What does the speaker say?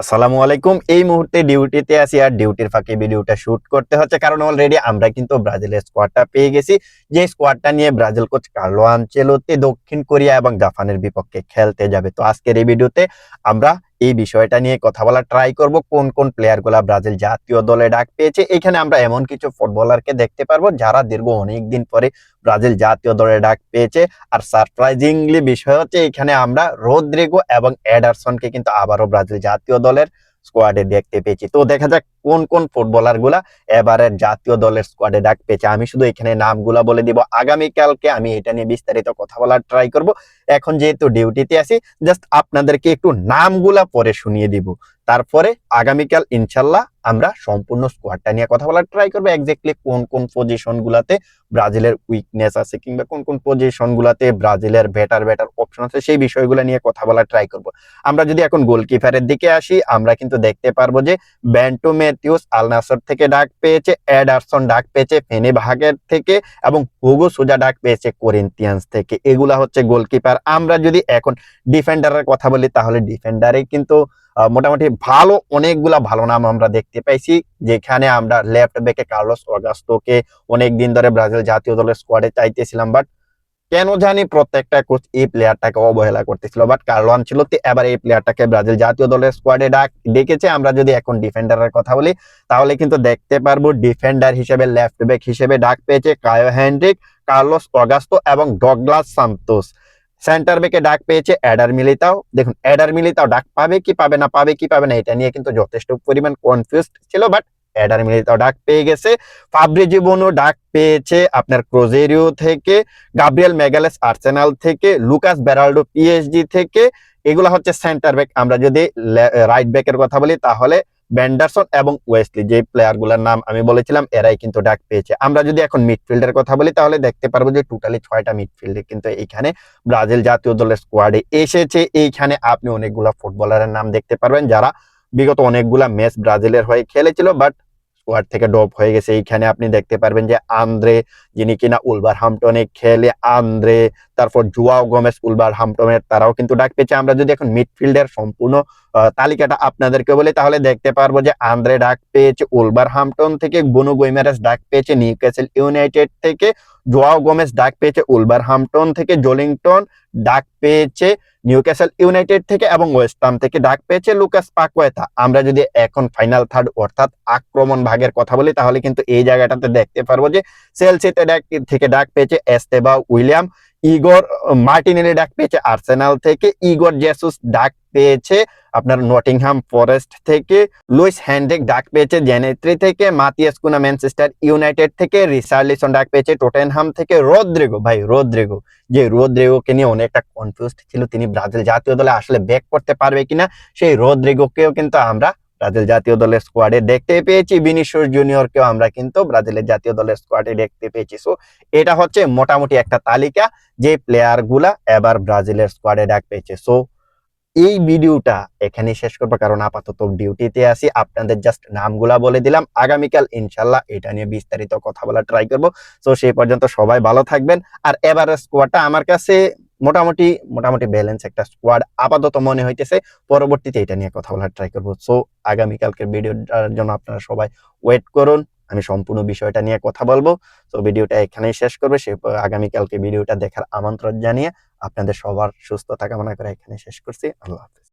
আসসালামু আলাইকুম। এই মুহূর্তে ডিউটিতে আছি আর ডিউটির ফাঁকে ভিডিওটা শুট করতে হচ্ছে কারণ অলরেডি আমরা কিন্তু ব্রাজিলের স্কোয়াডটা পেয়ে গেছি। যে স্কোয়াডটা নিয়ে ব্রাজিল কোচ কার্লো আনচেলোতে দক্ষিণ কোরিয়া এবং জাপানের বিপক্ষে খেলতে যাবে। তো আজকের এই ভিডিওতে আমরা এই বিষয়টা নিয়ে কথা বলা ট্রাই করব, কোন কোন প্লেয়ারগুলা ব্রাজিল জাতীয় দলে ডাক পেয়েছে। এখানে আমরা এমন কিছু ফুটবলারকে দেখতে পারব, যারা দীর্ঘ অনেক দিন পরে ব্রাজিল জাতীয় দলে ডাক পেয়েছে। আর সারপ্রাইজিংলি বিষয় হচ্ছে, এখানে আমরা রোদ্রিগো এবং অ্যাডারসনকে কিন্তু আবারও ব্রাজিল জাতীয় দলের স্কোয়াডে দেখতে পেয়েছি। তো দেখা যাক কোন কোন ফুটবলারগুলা এবারের জাতীয় দলের স্কোয়াডে ডাক পেয়েছে? আমি শুধু এখানে নামগুলা বলে দিব। আগামীকালকে আমি এটা নিয়ে বিস্তারিত কথা বলার ট্রাই করব। এখন যেহেতু ডিউটিতে আছি জাস্ট আপনাদেরকে একটু নামগুলা পরে শুনিয়ে দিব। তারপরে আগামীকাল ইনশাল্লাহ আমরা সম্পূর্ণ স্কোয়াডটা নিয়ে কথা বলার ট্রাই করব। এক্স্যাক্টলি কোন কোন পজিশন গুলাতে ব্রাজিলের উইকনেস আছে কিংবা কোন কোন পজিশন গুলাতে ব্রাজিলের বেটার বেটার অপশন আছে, সেই বিষয়গুলো নিয়ে কথা বলার ট্রাই করব। আমরা যদি এখন গোলকিপারের দিকে আসি, আমরা কিন্তু দেখতে পারব যে ব্যান্টো ম্যাথিউস আলনাসর থেকে ডাক পেয়েছে এডারসন ডাক পেয়েছে ফেনে ভাগের থেকে এবং হুগো সোজা ডাক পেয়েছে কোরিন্থিয়ান্স থেকে। এগুলা হচ্ছে গোলকিপার। আমরা যদি এখন ডিফেন্ডারের কথা বলি, তাহলে ডিফেন্ডারে কিন্তু মোটামুটি ভালো, অনেকগুলা ভালো নাম আমরা দেখতে পাইছি, যেখানে আমরা লেফট ব্যাকে কার্লোস অগাস্তোকে অনেক দিন ধরে ব্রাজিল জাতীয় দলের স্কোয়াডে চাইতেছিলাম বাট কেন জানি প্রত্যেকটা কোচ এই প্লেয়ারটাকে অবহেলা করতেছিল বাট কার্লো আনচেলত্তি এবার এই প্লেয়ারটাকে ব্রাজিল জাতীয় দলের স্কোয়াডে ডাক, ডেকেছে। আমরা যদি এখন ডিফেন্ডারের কথা বলি, তাহলে কিন্তু দেখতে পারব ডিফেন্ডার হিসেবে লেফট ব্যাক হিসেবে ডাক পেয়েছে কায়ো হেনরিক, কার্লোস অগাস্তো এবং ডগলাস সান্তোস। সেন্টার ব্যাকে ডাক পেয়েছে অ্যাডার মিলিতাও। দেখুন, অ্যাডার মিলিতাও ডাক পাবে কি পাবে না, পাবে কি পাবে না, এটা নিয়ে কিন্তু যথেষ্ট পরিমাণ কনফিউজ ছিল বাট অ্যাডার মিলিতাও ডাক পেয়ে গেছে। ফাবরি জীবনও ডাক পেয়েছে আপনার ক্রোজেরিও থেকে গাব্রিয়েল মেগালেস আর্সেনাল থেকে লুকাস বেরাল্ডো পিএসজি থেকে। এগুলা হচ্ছে সেন্টার ব্যাক আমরা যদি রাইট ব্যাকের কথা বলি, তাহলে ব্যান্ডারসন এবং ওয়েস্টলি যে প্লেয়ারগুলোর নাম আমি বলেছিলাম, এরাই কিন্তু ডাক পেয়েছে। আমরা যদি এখন মিডফিল্ডের কথা বলি, তাহলে দেখতে পারব যে টোটালি ছয়টা মিডফিল্ডে কিন্তু এইখানে ব্রাজিল জাতীয় দলের স্কোয়াডে এসেছে। এইখানে আপনি অনেকগুলা ফুটবলারের নাম দেখতে পারবেন, যারা বিগত অনেকগুলা ম্যাচ ব্রাজিলের হয়ে খেলেছিল বাট স্কোয়াড থেকে ড্রপ হয়ে গেছে। এইখানে আপনি দেখতে পারবেন যে আন্দ্রে, যিনি কিনা উলবার হামটনে খেলে আন্দ্রে, তারপর জুয়াও গমেস উলবার হামটনের তারাও কিন্তু ডাক পেয়েছে। আমরা যদি এখন মিডফিল্ডের সম্পূর্ণ তালিকাটা আপনাদেরকে বলি, তাহলে দেখতে পারব যে আন্দ্রে ডাক পেয়েছে উলবার হামটন থেকে বনু গোইমারাস ডাক পেয়েছে নিউক্যাসল ইউনাইটেড থেকে, জোয়াও গোমেস ডাক পেয়েছে উলবার হামটন থেকে, জলিংটন ডাক পেয়েছে নিউক্যাসল ইউনাইটেড থেকে এবং ওয়েস্টাম থেকে ডাক পেয়েছে লুকাস পাকোয়েথা। আমরা যদি এখন ফাইনাল থার্ড অর্থাৎ আক্রমণ ভাগের কথা বলি, তাহলে কিন্তু এই জায়গাটাতে দেখতে পারব যে সেলসিতে ডাক থেকে ডাক পেয়েছে এস্তেবা উইলিয়াম ইগর মার্টিনেলি ডাক পেয়েছে আর্সেনাল থেকে, ইগর জেসুস ডাক পেয়েছে আপনার নটিংহাম ফরেস্ট থেকে, লুইস হ্যান্ডেক ডাক পেয়েছে জেনেত্রি থেকে, মাতিয়াস কুনা ম্যানচেস্টার ইউনাইটেড থেকে রিসার্লিসন ডাক পেয়েছে টোটেনহাম থেকে, রোদ্রিগো, ভাই রোদ্রিগো, যে রোদ্রিগোকে নিয়ে অনেকটা কনফিউজড ছিল, তিনি ব্রাজিল জাতীয় দলে আসলে ব্যাক করতে পারবে কিনা, সেই রোদ্রিগোকেও কিন্তু আমরা ব্রাজিল জাতীয় দলের স্কোয়াডে দেখতে পেয়েছি। বিনিশোর জুনিয়রকেও আমরা কিন্তু ব্রাজিলের জাতীয় দলের স্কোয়াডে দেখতে পেয়েছি। সো এটা হচ্ছে মোটামুটি একটা তালিকা যে প্লেয়ারগুলা এবার ব্রাজিলের স্কোয়াডে ডাক পেয়েছে। সো এই ভিডিওটা এখানে শেষ করব, কারণ আপাতত ডিউটিতে আছি। আপনাদের জাস্ট নামগুলা বলে দিলাম। আগামীকাল ইনশাল্লাহ এটা নিয়ে বিস্তারিত কথা বলা ট্রাই করব। সো সেই পর্যন্ত সবাই ভালো থাকবেন। আর এবার স্কোয়াডটা আমার কাছে মোটামুটি মোটামুটি ব্যালেন্স একটা স্কোয়াড আপাতত মনে হইতেছে। পরবর্তীতে এটা নিয়ে কথা বলার ট্রাই করব। সো আগামীকালকের ভিডিওটার জন্য আপনারা সবাই ওয়েট করুন। আমি সম্পূর্ণ বিষয়টা নিয়ে কথা বলব। তো ভিডিওটা এখানেই শেষ করবে। সে, আগামীকালকে ভিডিওটা দেখার আমন্ত্রণ জানিয়ে আপনাদের সবার সুস্থ থাকা মনে করে এখানে শেষ করছি। আল্লাহ হাফিজ।